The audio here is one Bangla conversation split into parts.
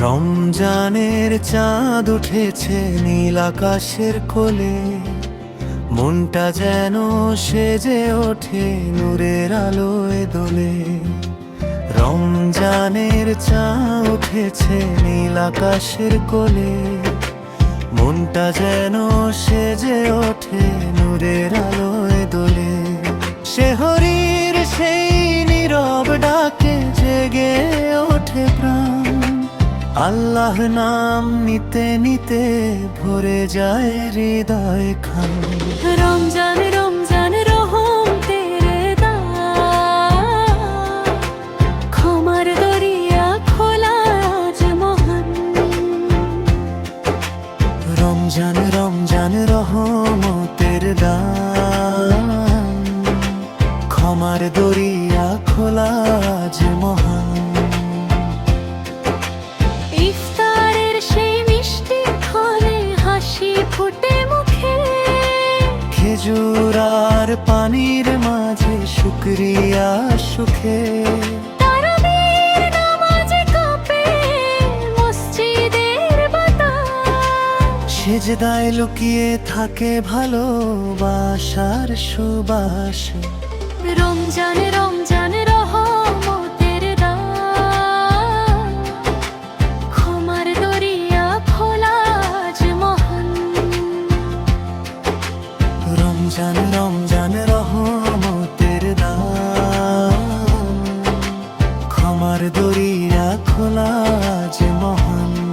রমজানের চাঁদ উঠেছে নীল আকাশের কোলে। মনটা যেন সেজে ওঠে নূরের আলোয় দোলে। রমজানের চাঁদ উঠেছে নীল আকাশের কোলে। মনটা যেন সেজে ওঠে নূরের আলোয় দোলে। শেহরির সেই নীরব ডাকে জেগে ওঠে প্রাণ। আল্লাহ নাম নিতে নিতে ভরে যায় হৃদয় খান। রমজান রমজান রহম তেরে দা। ক্ষমার দরিয়া খোলা আজ মহান। রমজান রমজান রহমতের ফুটে মুখে। খেজুর আর পানির মাঝে শুক্রিয়া সুখে। সেজদায় লুকিয়ে থাকে ভালোবাসার সুবাস। রমজান রমজান রহমতের রমজান রমজান রহমতের দান। ক্ষমার দরিয়া খোলা যে মহান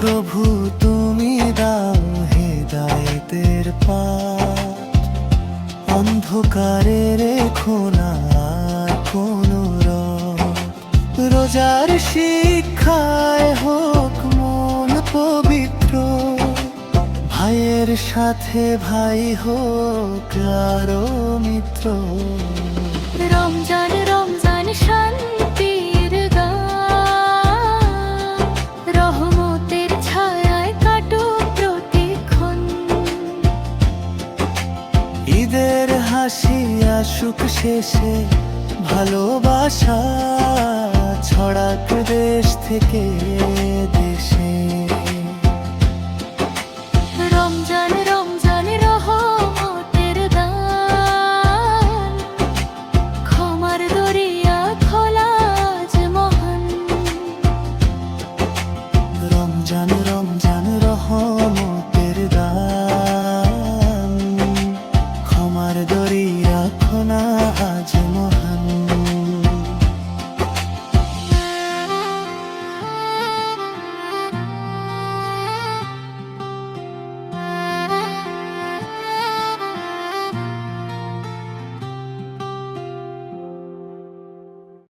প্রভু, তুমি দাও হে হেদায়েতের পথ অন্ধকারে রেখো না কোনো রোজার শিক্ষায় হোক মন পবিত্র। ভাইয়ের সাথে ভাই হোক আরও মিত্র। রমজান রমজান শান্তির ঈদের হাসি আসুক শেষে ভালোবাসা ছড়াক দেশ থেকে